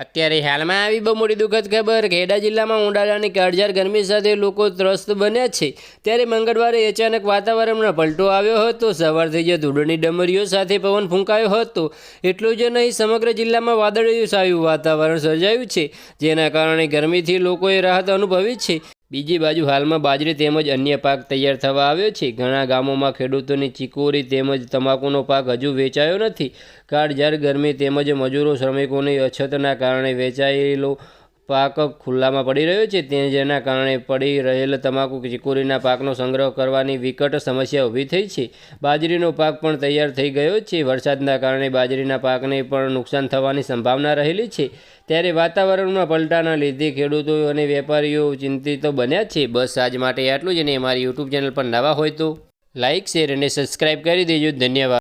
અત્યારે હાલમાં આવી બહુ મોટી દુઃખદ ખબર ખેડા જિલ્લામાં ઉંડાળાની કાળઝાળ ગરમી સાથે લોકો ત્રસ્ત બન્યા છે. ત્યારે મંગળવારે અચાનક વાતાવરણમાં પલટો આવ્યો હતો. સવારથી જે ધૂળની ડમરીઓ સાથે પવન ફૂંકાયો હતો. એટલું જ નહીં, સમગ્ર જિલ્લામાં વાદળિયું સાયું વાતાવરણ સર્જાયું છે, જેના કારણે ગરમીથી લોકોએ રાહત અનુભવી છે. બીજી બાજુ હાલમાં બાજરી તેમજ અન્ય પાક તૈયાર થવા આવ્યો છે. ઘણા ગામોમાં ખેડૂતોની ચીકોરી તેમજ તમાકુનો પાક હજુ વેચાયો નથી. કાળઝાળ ગરમી તેમજ મજૂરો, શ્રમિકોની અછતના કારણે વેચાયેલો પાક ખુલ્લામાં પડી રહ્યો છે, તે જેના કારણે પડી રહેલ તમાકુ ચીકુરીના પાકનો સંગ્રહ કરવાની વિકટ સમસ્યા ઊભી થઈ છે. બાજરીનો પાક પણ તૈયાર થઈ ગયો છે. વરસાદના કારણે બાજરીના પાકને પણ નુકસાન થવાની સંભાવના રહેલી છે. ત્યારે વાતાવરણમાં પલટાના લીધે ખેડૂતો અને વેપારીઓ ચિંતિત બન્યા છે. બસ આજ માટે આટલું જ અને અમારી યુટ્યુબ ચેનલ પર નવા હોય તો લાઇક શેર અને સબસ્ક્રાઈબ કરી દેજો. ધન્યવાદ.